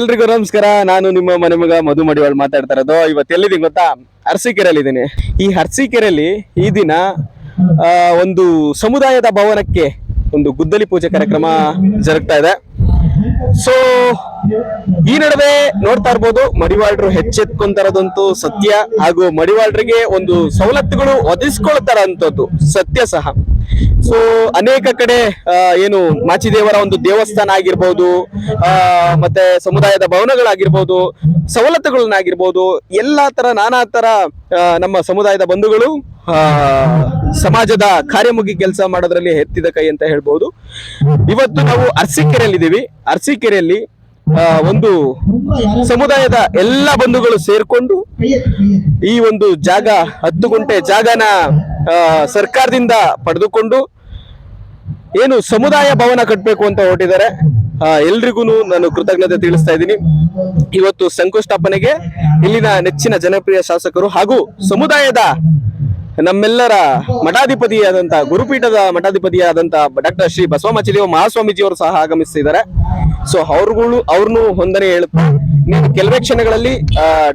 ಎಲ್ರಿಗೂ ನಮಸ್ಕಾರ. ನಾನು ನಿಮ್ಮ ಮನೆ ಮಗ ಮಧು ಮಡಿವಾಳ್ ಮಾತಾಡ್ತಾ ಇರೋದು. ಇವತ್ತು ಎಲ್ಲಿದ್ದೀನಿ ಗೊತ್ತಾ? ಅರಸೀಕೆರೆಯಲ್ಲಿ ಇದ್ದೀನಿ ಈ ಅರಸೀಕೆರೆಯಲ್ಲಿ ಈ ದಿನ ಒಂದು ಸಮುದಾಯದ ಭವನಕ್ಕೆ ಒಂದು ಗುದ್ದಲಿ ಪೂಜೆ ಕಾರ್ಯಕ್ರಮ ಜರುಗ್ತಾ ಇದೆ. ಸೊ ಈ ನಡುವೆ ನೋಡ್ತಾ ಇರ್ಬೋದು ಮಡಿವಾಳರು ಹೆಚ್ಚೆತ್ಕೊಂತಾರದಂತೂ ಸತ್ಯ ಹಾಗೂ ಮಡಿವಾಳರಿಗೆ ಒಂದು ಸವಲತ್ತುಗಳು ಒದಗಿಸ್ಕೊಳ್ತಾರ ಅಂತದ್ದು ಸತ್ಯ ಸಹ. ಸೊ ಅನೇಕ ಕಡೆ ಏನು ಮಾಚಿದೇವರ ಒಂದು ದೇವಸ್ಥಾನ ಆಗಿರ್ಬೋದು ಮತ್ತೆ ಸಮುದಾಯದ ಭವನಗಳಾಗಿರ್ಬೋದು, ಸವಲತ್ತುಗಳನ್ನಾಗಿರ್ಬೋದು, ಎಲ್ಲಾ ತರ ನಾನಾ ತರ ನಮ್ಮ ಸಮುದಾಯದ ಬಂಧುಗಳು ಸಮಾಜದ ಕಾರ್ಯಮುಖಿ ಕೆಲಸ ಮಾಡೋದ್ರಲ್ಲಿ ಎತ್ತಿದ ಕೈ ಅಂತ ಹೇಳ್ಬೋದು. ಇವತ್ತು ನಾವು ಅರ್ಸಿಕೆರೆಯಲ್ಲಿ ಇದ್ದೀವಿ ಅರಸೀಕೆರೆಯಲ್ಲಿ ಒಂದು ಸಮುದಾಯದ ಎಲ್ಲ ಬಂಧುಗಳು ಸೇರ್ಕೊಂಡು ಈ ಒಂದು ಜಾಗ, ಹತ್ತು ಗುಂಟೆ ಜಾಗನ ಸರ್ಕಾರದಿಂದ ಪಡೆದುಕೊಂಡು ಏನು ಸಮುದಾಯ ಭವನ ಕಟ್ಟಬೇಕು ಅಂತ ಹೊರಟಿದ್ದಾರೆ. ಎಲ್ರಿಗೂ ನಾನು ಕೃತಜ್ಞತೆ ತಿಳಿಸ್ತಾ ಇದ್ದೀನಿ. ಇವತ್ತು ಶಂಕುಸ್ಥಾಪನೆಗೆ ಇಲ್ಲಿನ ನೆಚ್ಚಿನ ಜನಪ್ರಿಯ ಶಾಸಕರು ಹಾಗೂ ಸಮುದಾಯದ ನಮ್ಮೆಲ್ಲರ ಮಠಾಧಿಪತಿಯಾದಂತಹ ಗುರುಪೀಠದ ಮಠಾಧಿಪತಿಯಾದಂತಹ ಡಾಕ್ಟರ್ ಶ್ರೀ ಬಸವಮಚಿದೇವ ಮಹಾಸ್ವಾಮೀಜಿಯವರು ಸಹ ಆಗಮಿಸ್ತಿದ್ದಾರೆ ಸೊ ಅವ್ರುಗಳು ಅವ್ರನ್ನು ಹೊಂದನೆ ಹೇಳುತ್ತಾ ಇನ್ನು ಕೆಲವೇ ಕ್ಷಣಗಳಲ್ಲಿ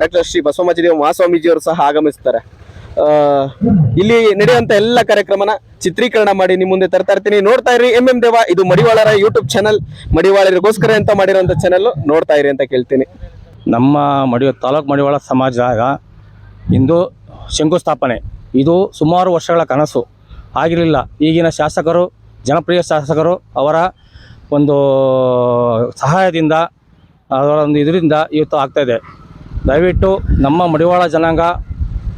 ಡಾಕ್ಟರ್ ಶ್ರೀ ಬಸವಮಚಿದೇವ ಮಹಾಸ್ವಾಮೀಜಿಯವರು ಸಹ ಆಗಮಿಸ್ತಾರೆ. ಇಲ್ಲಿ ನಡೆಯುವಂತ ಎಲ್ಲ ಕಾರ್ಯಕ್ರಮನ ಚಿತ್ರೀಕರಣ ಮಾಡಿ ನಿಮ್ಮ ಮುಂದೆ ತರ್ತಾ ಇರ್ತೀನಿ. ನೋಡ್ತಾ ಇರಿ ಎಂ ಎಂ ದೇವ, ಇದು ಮಡಿವಾಳರ ಯೂಟ್ಯೂಬ್ ಚಾನಲ್ ಮಡಿವಾಳರಿಗೋಸ್ಕರ ಅಂತ ಮಾಡಿರೋಂಥ ಚಾನಲ್ ನೋಡ್ತಾ ಇರಿ ಅಂತ ಕೇಳ್ತೀನಿ. ನಮ್ಮ ಮಡಿ, ತಾಲೂಕು ಮಡಿವಾಳ ಸಮಾಜದಾಗ ಇಂದು ಶಂಕುಸ್ಥಾಪನೆ. ಇದು ಸುಮಾರು ವರ್ಷಗಳ ಕನಸು. ಆಗಿರಲಿಲ್ಲ. ಈಗಿನ ಶಾಸಕರು, ಜನಪ್ರಿಯ ಶಾಸಕರು ಅವರ ಒಂದು ಸಹಾಯದಿಂದ ಅದರ ಒಂದು ಇದರಿಂದ ಇವತ್ತು ಆಗ್ತಾಯಿದೆ ದಯವಿಟ್ಟು ನಮ್ಮ ಮಡಿವಾಳ ಜನಾಂಗ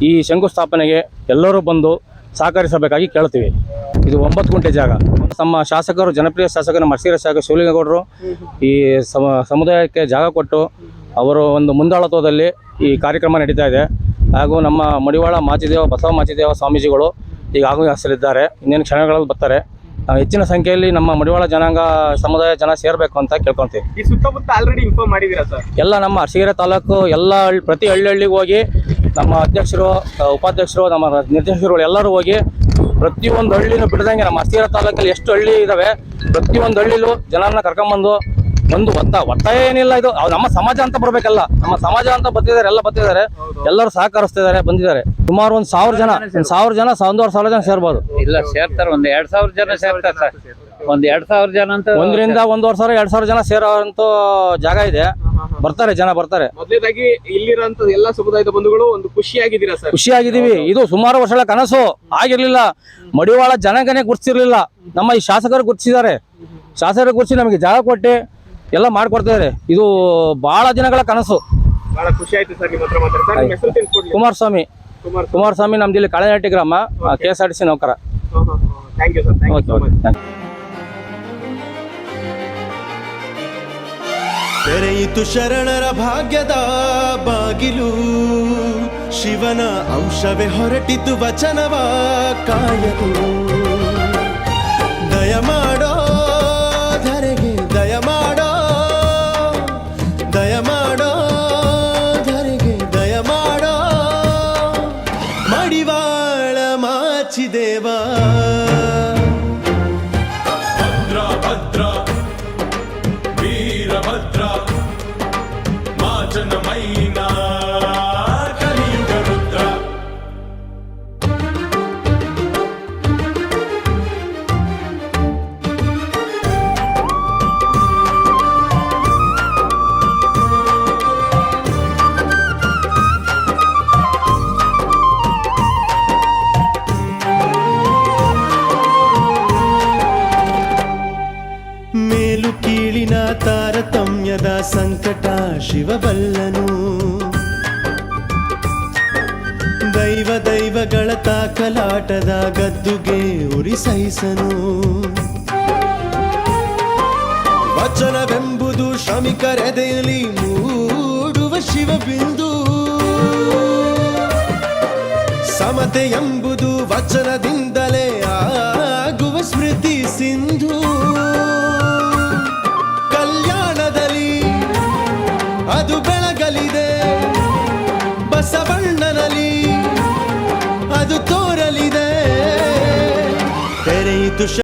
ಈ ಶಂಕುಸ್ಥಾಪನೆಗೆ ಎಲ್ಲರೂ ಬಂದು ಸಹಕರಿಸಬೇಕಾಗಿ ಕೇಳ್ತೀವಿ. ಇದು ಒಂಬತ್ತು ಗುಂಟೆ ಜಾಗ. ನಮ್ಮ ಶಾಸಕರು, ಜನಪ್ರಿಯ ಶಾಸಕರು ಮರ್ಸಿರ ಶಾಸಕ ಶಿವಲಿಂಗೇಗೌಡರು ಈ ಸಮ, ಸಮುದಾಯಕ್ಕೆ ಜಾಗ ಕೊಟ್ಟು ಅವರು ಒಂದು ಮುಂದಾಳತ್ವದಲ್ಲಿ ಈ ಕಾರ್ಯಕ್ರಮ ನಡೀತಾ ಇದೆ. ಹಾಗೂ ನಮ್ಮ ಮಡಿವಾಳ ಮಾಚಿದೇವ, ಬಸವ ಮಾಚಿದೇವ ಸ್ವಾಮೀಜಿಗಳು ಈಗ ಆಗಮಿಸಲಿದ್ದಾರೆ ಇನ್ನೇನು ಕ್ಷಣಗಳಲ್ಲಿ ಬರ್ತಾರೆ. ಹೆಚ್ಚಿನ ಸಂಖ್ಯೆಯಲ್ಲಿ ನಮ್ಮ ಮಡಿವಾಳ ಜನಾಂಗ ಸಮುದಾಯ ಜನ ಸೇರಬೇಕು ಅಂತ ಕೇಳ್ಕೊಂತೀವಿ. ಈ ಸುತ್ತಮುತ್ತ ಆಲ್ರೆಡಿ ಇನ್ಫಾರ್ಮ್ ಮಾಡಿದೀರಾ ಸರ್ ಎಲ್ಲ ನಮ್ಮ ಅರಸೀಕೆರೆ ತಾಲೂಕು ಎಲ್ಲ ಹಳ್ಳಿ ಪ್ರತಿ ಹಳ್ಳಿ ಹಳ್ಳಿಗೆ ಹೋಗಿ ನಮ್ಮ ಅಧ್ಯಕ್ಷರು ಉಪಾಧ್ಯಕ್ಷರು ನಮ್ಮ ನಿರ್ದೇಶಕರು ಎಲ್ಲರೂ ಹೋಗಿ ಪ್ರತಿಯೊಂದು ಹಳ್ಳಿನೂ ಬಿಡದಂಗೆ ನಮ್ಮ ಅರಸೀಕೆರೆ ತಾಲೂಕಲ್ಲಿ ಎಷ್ಟು ಹಳ್ಳಿ ಇದಾವೆ ಪ್ರತಿಯೊಂದು ಹಳ್ಳಿಲೂ ಜನರನ್ನ ಕರ್ಕೊಂಬಂದು ಒಂದು ಒತ್ತ ಒತ್ತಾಯ ಏನಿಲ್ಲ ಇದು. ಅವ್ ನಮ್ಮ ಸಮಾಜ ಅಂತ ಬರ್ಬೇಕಲ್ಲ. ನಮ್ಮ ಸಮಾಜ ಅಂತ ಬರ್ತಿದ್ದಾರೆ ಎಲ್ಲ ಬರ್ತಿದ್ದಾರೆ ಎಲ್ಲರೂ ಸಹಕರಿಸ್ತಿದ್ದಾರೆ ಬಂದಿದ್ದಾರೆ. ಸುಮಾರು ಒಂದ್ ಸಾವಿರ ಜನ ಒಂದ್ ಸಾವಿರ ಜನ ಒಂದೂವರೆ ಸಾವಿರ ಜನ ಸೇರ್ಬೋದು. ಇಲ್ಲ ಸೇರ್ತಾರೆ. ಒಂದ್ ಎರಡ್ ಸಾವಿರ ಜನ ಸೇರ್ತಾರೆ ಸರ್. ಒಂದ್ ಎರಡ್ ಸಾವಿರ ಜನ ಅಂತ ಒಂದರಿಂದ ಒಂದೂವರೆ ಸಾವಿರ ಎರಡ್ ಸಾವಿರ ಜನ ಸೇರೋಂತ ಜಾಗ ಇದೆ. ಬರ್ತಾರೆ ಜನ ಬರ್ತಾರೆ. ಮೊದಲನೇದಾಗಿ ಇಲ್ಲಿರುವಂತ ಎಲ್ಲ ಸಮುದಾಯದ ಬಂಧುಗಳು ಒಂದು ಖುಷಿಯಾಗಿದ್ದೀರಾ ಸರ್? ಖುಷಿಯಾಗಿದ್ದೀವಿ. ಇದು ಸುಮಾರು ವರ್ಷಗಳ ಕನಸು. ಆಗಿರ್ಲಿಲ್ಲ. ಮಡಿವಾಳ ಜನಗನೇ ಗುರ್ತಿರ್ಲಿಲ್ಲ. ನಮ್ಮ ಈ ಶಾಸಕರು ಗುರ್ತಿಸಿದ್ದಾರೆ. ಶಾಸಕರು ಗುರ್ಸಿ ನಮಗೆ ಜಾಗ ಕೊಟ್ಟು. ಎಲ್ಲ ಮಾಡ್ಕೊಡ್ತಿದ್ದಾರೆ ಇದು ಬಹಳ ದಿನಗಳ ಕನಸು. ಬಹಳ ಖುಷಿ ಆಯ್ತು ಸರ್ ನಿಮ್ಮ ಹತ್ರ ಮಾತಾಡ್ತಾ. ಸರ್ ನಿಮ್ಮ ಹೆಸರು ತಿಳ್ಕೊಡ್ಲಿ ಕುಮಾರಸ್ವಾಮಿ. ಕುಮಾರ್ ಕುಮಾರಸ್ವಾಮಿ ನಮ್ದು ಇಲ್ಲಿ ಕಳೆನಟ್ಟಿ ಗ್ರಾಮ K S R T C ನೌಕರ thank you sir thank you okay much okay ತೆರೆಯಿತು ಶರಣರ ಭಾಗ್ಯದ ಬಾಗಿಲು ಶಿವನ ಅಂಶವೇ ಹೊರಟಿತು ವಚನವ ಕಾಯಲು. ಶಿವಬಲ್ಲನು. ದೈವ ದೈವಗಳ ತಾಕಲಾಟದ ಗದ್ದುಗೆ ಉರಿ ಸಹಿಸನು. ವಚನವೆಂಬುದು ಶ್ರಮಿಕರೆದೆಯಲ್ಲಿ ಮೂಡುವ ಶಿವಬಿಂದು. ಸಮತೆ ಎಂಬುದು ವಚನದಿಂದಲೇ ಆಗುವ ಸ್ಮೃತಿ ಸಿಂಧು. ಮೊಳಗಲಿದೆ ಬಸವಣ್ಣ